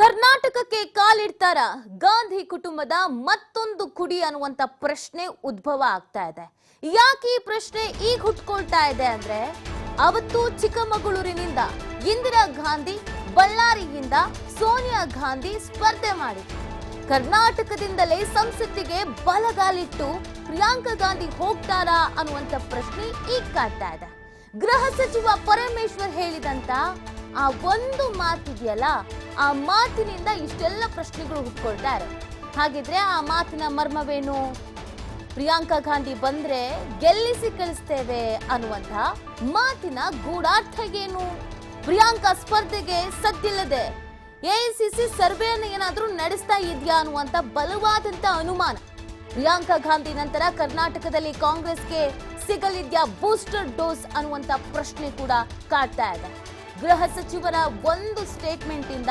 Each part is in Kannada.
ಕರ್ನಾಟಕಕ್ಕೆ ಕಾಲಿಡ್ತಾರ ಗಾಂಧಿ ಕುಟುಂಬದ ಮತ್ತೊಂದು ಕುಡಿ ಅನ್ನುವಂತ ಪ್ರಶ್ನೆ ಉದ್ಭವ ಆಗ್ತಾ ಇದೆ. ಯಾಕೆ ಈ ಪ್ರಶ್ನೆ ಈಗ ಹುಟ್ಕೊಳ್ತಾ ಇದೆ ಅಂದ್ರೆ ಅವತ್ತು ಚಿಕ್ಕಮಗಳೂರಿನಿಂದ ಇಂದಿರಾ ಗಾಂಧಿ, ಬಳ್ಳಾರಿಯಿಂದ ಸೋನಿಯಾ ಗಾಂಧಿ ಸ್ಪರ್ಧೆ ಮಾಡಿದ್ರು. ಕರ್ನಾಟಕದಿಂದಲೇ ಸಂಸತ್ತಿಗೆ ಬಲಗಾಲಿಟ್ಟು ಪ್ರಿಯಾಂಕಾ ಗಾಂಧಿ ಹೋಗ್ತಾರಾ ಅನ್ನುವಂತ ಪ್ರಶ್ನೆ ಈಗ ಕಾಡ್ತಾ ಇದೆ. ಗೃಹ ಸಚಿವ ಪರಮೇಶ್ವರ್ ಹೇಳಿದಂತ ಆ ಒಂದು ಮಾತಿದೆಯಲ್ಲ ಆ ಮಾತಿನಿಂದ ಇಷ್ಟೆಲ್ಲ ಪ್ರಶ್ನೆಗಳು ಹುಟ್ಕೊಳ್ತಾ ಇರೋದು ಹಾಗಿದ್ರೆ ಆ ಮಾತಿನ ಮರ್ಮವೇನು? ಪ್ರಿಯಾಂಕಾ ಗಾಂಧಿ ಬಂದ್ರೆ ಗೆಲ್ಲಿಸಿ ಕಳಿಸ್ತೇವೆ ಅನ್ನುವಂಥ ಮಾತಿನ ಗೂಢಾರ್ಥ ಏನು ಪ್ರಿಯಾಂಕಾ ಸ್ಪರ್ಧೆಗೆ ಸದ್ದಿಲ್ಲದೆ ಎಐಸಿಸಿ ಸರ್ವೆಯನ್ನು ಏನಾದರೂ ನಡೆಸ್ತಾ ಇದೆಯಾ ಅನ್ನುವಂತ ಬಲವಾದಂತ ಅನುಮಾನ. ಪ್ರಿಯಾಂಕಾ ಗಾಂಧಿ ನಂತರ ಕರ್ನಾಟಕದಲ್ಲಿ ಕಾಂಗ್ರೆಸ್ಗೆ ಸಿಗಲಿದ್ಯಾ ಬೂಸ್ಟರ್ ಡೋಸ್ ಅನ್ನುವಂತ ಪ್ರಶ್ನೆ ಕೂಡ ಕಾಡ್ತಾ ಇದೆ. ಗೃಹ ಸಚಿವರ ಒಂದು ಸ್ಟೇಟ್ಮೆಂಟ್ ಇಂದ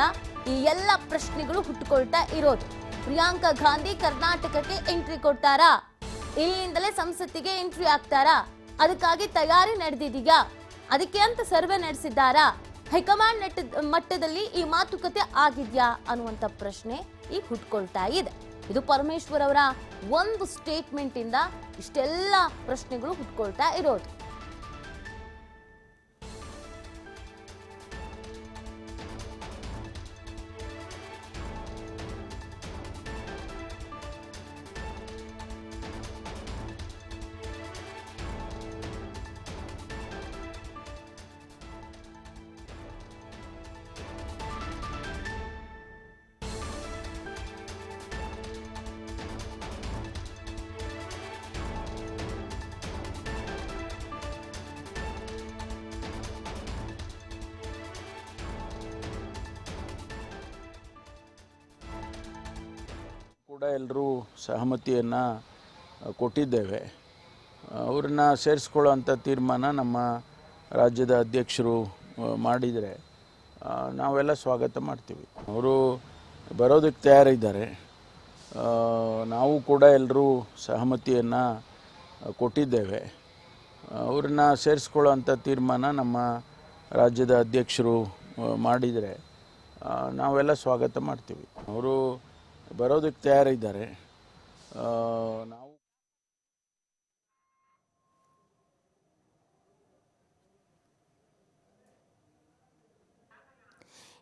ಈ ಎಲ್ಲ ಪ್ರಶ್ನೆಗಳು ಹುಟ್ಟುಕೊಳ್ತಾ ಇರೋದು. ಪ್ರಿಯಾಂಕಾ ಗಾಂಧಿ ಕರ್ನಾಟಕಕ್ಕೆ ಎಂಟ್ರಿ ಕೊಡ್ತಾರಾ? ಇಲ್ಲಿಂದಲೇ ಸಂಸತ್ತಿಗೆ ಎಂಟ್ರಿ ಆಗ್ತಾರಾ? ಅದಕ್ಕಾಗಿ ತಯಾರಿ ನಡೆದಿದೆಯಾ? ಅದಕ್ಕೆ ಅಂತ ಸರ್ವೆ ನಡೆಸಿದ್ದಾರಾ? ಹೈಕಮಾಂಡ್ ನೆಟ್ಟ- ಮಟ್ಟದಲ್ಲಿ ಈ ಮಾತುಕತೆ ಆಗಿದ್ಯಾ? ಅನ್ನುವಂತ ಪ್ರಶ್ನೆ ಈ ಹುಟ್ಕೊಳ್ತಾ ಇದೆ. ಇದು ಪರಮೇಶ್ವರ್ ಅವರ ಒಂದು ಸ್ಟೇಟ್ಮೆಂಟ್ ಇಂದ ಇಷ್ಟೆಲ್ಲ ಪ್ರಶ್ನೆಗಳು ಹುಟ್ಕೊಳ್ತಾ ಇರೋದು. ಕೂಡ ಎಲ್ಲರೂ ಸಹಮತಿಯನ್ನು ಕೊಟ್ಟಿದ್ದೇವೆ. ಅವ್ರನ್ನ ಸೇರಿಸ್ಕೊಳ್ಳೋಂಥ ತೀರ್ಮಾನ ನಮ್ಮ ರಾಜ್ಯದ ಅಧ್ಯಕ್ಷರು ಮಾಡಿದರೆ ನಾವೆಲ್ಲ ಸ್ವಾಗತ ಮಾಡ್ತೀವಿ. ಅವರು ಬರೋದಕ್ಕೆ ತಯಾರಿದ್ದಾರೆ. ನಾವು ಕೂಡ ಎಲ್ಲರೂ ಸಹಮತಿಯನ್ನು ಕೊಟ್ಟಿದ್ದೇವೆ. ಅವ್ರನ್ನ ಸೇರಿಸ್ಕೊಳ್ಳೋಂಥ ತೀರ್ಮಾನ ನಮ್ಮ ರಾಜ್ಯದ ಅಧ್ಯಕ್ಷರು ಮಾಡಿದರೆ ನಾವೆಲ್ಲ ಸ್ವಾಗತ ಮಾಡ್ತೀವಿ. ಅವರು ಬರೋದಕ್ಕೆ ತಯಾರಿದ್ದಾರೆ. ನಾವು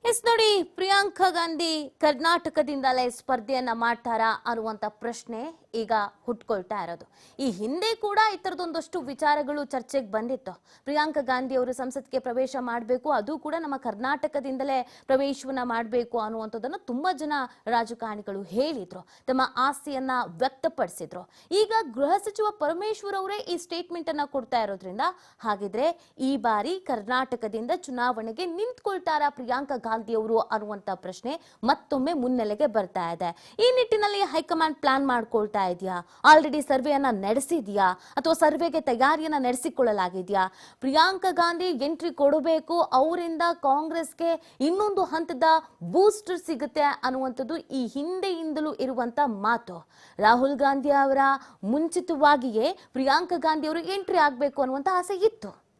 ಎಸ್ ನೋಡಿ ಪ್ರಿಯಾಂಕಾ ಗಾಂಧಿ ಕರ್ನಾಟಕದಿಂದಲೇ ಸ್ಪರ್ಧೆಯನ್ನ ಮಾಡ್ತಾರಾ ಅನ್ನುವಂತ ಪ್ರಶ್ನೆ. ಈಗ ಹುಟ್ಕೊಳ್ತಾ ಇರೋದು. ಈ ಹಿಂದೆ ಕೂಡ ಈ ಥರದೊಂದಷ್ಟು ವಿಚಾರಗಳು ಚರ್ಚೆಗೆ ಬಂದಿತ್ತು. ಪ್ರಿಯಾಂಕಾ ಗಾಂಧಿ ಅವರು ಸಂಸತ್ಗೆ ಪ್ರವೇಶ ಮಾಡಬೇಕು, ಅದು ಕೂಡ ನಮ್ಮ ಕರ್ನಾಟಕದಿಂದಲೇ ಪ್ರವೇಶವನ್ನ ಮಾಡಬೇಕು ಅನ್ನುವಂಥದ್ದನ್ನು ತುಂಬಾ ಜನ ರಾಜಕಾರಣಿಗಳು ಹೇಳಿದ್ರು. ತಮ್ಮ ಆಸೆಯನ್ನ ವ್ಯಕ್ತಪಡಿಸಿದ್ರು. ಈಗ ಗೃಹ ಸಚಿವ ಪರಮೇಶ್ವರ್ ಅವರೇ ಈ ಸ್ಟೇಟ್ಮೆಂಟ್ ಅನ್ನ ಕೊಡ್ತಾ ಇರೋದ್ರಿಂದ ಹಾಗಿದ್ರೆ ಈ ಬಾರಿ ಕರ್ನಾಟಕದಿಂದ ಚುನಾವಣೆಗೆ ನಿಂತ್ಕೊಳ್ತಾರ ಪ್ರಿಯಾಂಕಾ ಗಾಂಧಿ ಅವರು ಅನ್ನುವಂತ ಪ್ರಶ್ನೆ ಮತ್ತೊಮ್ಮೆ ಮುನ್ನೆಲೆಗೆ ಬರ್ತಾ ಇದೆ. ಈ ನಿಟ್ಟಿನಲ್ಲಿ ಹೈಕಮಾಂಡ್ ಪ್ಲಾನ್ ಮಾಡ್ಕೊಳ್ತಾ ಇದೆಯಾ? ಆಲ್ರೆಡಿ ಸರ್ವೆಯನ್ನು ನಡೆಸಿದೆಯಾ? ಅಥವಾ ಸರ್ವೆಗೆ ತಯಾರಿಯನ್ನ ನಡೆಸಿಕೊಳ್ಳಲಾಗಿದ್ಯಾ? ಪ್ರಿಯಾಂಕಾ ಗಾಂಧಿ ಎಂಟ್ರಿ ಕೊಡಬೇಕು, ಅವರಿಂದ ಕಾಂಗ್ರೆಸ್ಗೆ ಇನ್ನೊಂದು ಹಂತದ ಬೂಸ್ಟರ್ ಸಿಗುತ್ತೆ ಅನ್ನುವಂಥದ್ದು ಈ ಹಿಂದೆಯಿಂದಲೂ ಇರುವಂತ ಮಾತು. ರಾಹುಲ್ ಗಾಂಧಿ ಅವರ ಮುಂಚಿತವಾಗಿಯೇ ಪ್ರಿಯಾಂಕಾ ಗಾಂಧಿ ಅವರು ಎಂಟ್ರಿ ಆಗಬೇಕು ಅನ್ನುವಂಥ ಆಸೆ ಇತ್ತು.